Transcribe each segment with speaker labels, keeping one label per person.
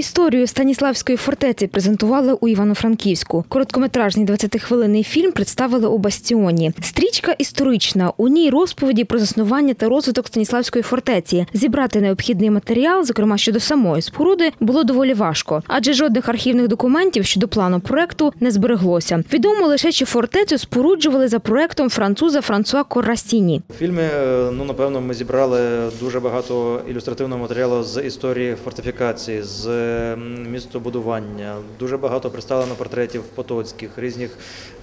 Speaker 1: Історію Станіславської фортеці презентували у Івано-Франківську. Короткометражний 20-хвилинний фільм представили у Бастіоні. Стрічка історична. У ній розповіді про заснування та розвиток Станіславської фортеці. Зібрати необхідний матеріал, зокрема щодо самої споруди, було доволі важко, адже жодних архівних документів щодо плану проекту не збереглося. Відомо лише, що фортецю споруджували за проектом француза Франсуа Коррасіні.
Speaker 2: В фільмі, е, ну напевно, ми зібрали дуже багато ілюстративного матеріалу з історії фортифікації, з містобудування. Дуже багато представлено портретів потоцьких, різних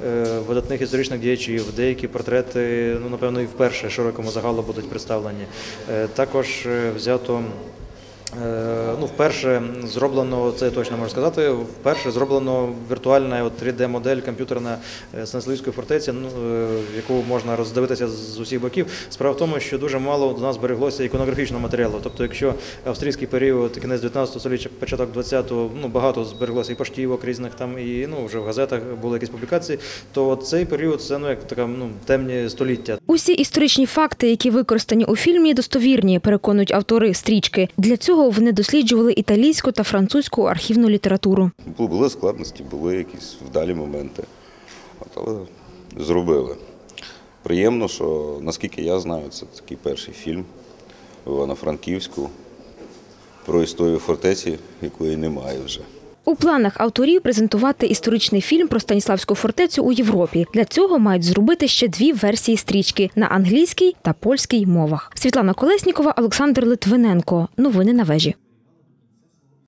Speaker 2: е, видатних історичних діячів. Деякі портрети, ну напевно, і вперше широкому загалу будуть представлені. Е, також е, взято. Е, Ну, вперше зроблено, це точно можу сказати, вперше зроблено віртуальна от 3D-модель комп'ютерна е, Станиславської фортеці, ну, е, яку можна роздивитися з усіх боків. Справа в тому, що дуже мало до нас збереглося іконографічного матеріалу. Тобто, якщо австрійський період, кінець 19 століття, початок 20-го, ну, багато збереглося і поштівок різних там, і ну, вже в газетах були якісь публікації, то цей період це ну, як така ну, темні століття.
Speaker 1: Усі історичні факти, які використані у фільмі, достовірні, переконують автори стрічки. Для цього вони досліджували італійську та французьку архівну літературу.
Speaker 3: Були складності, були якісь вдалі моменти, але зробили. Приємно, що наскільки я знаю, це такий перший фільм в Івано-Франківську про історію фортеці, якої немає вже.
Speaker 1: У планах авторів презентувати історичний фільм про Станіславську фортецю у Європі. Для цього мають зробити ще дві версії стрічки на англійській та польській мовах. Світлана Колеснікова, Олександр Литвиненко. Новини на вежі.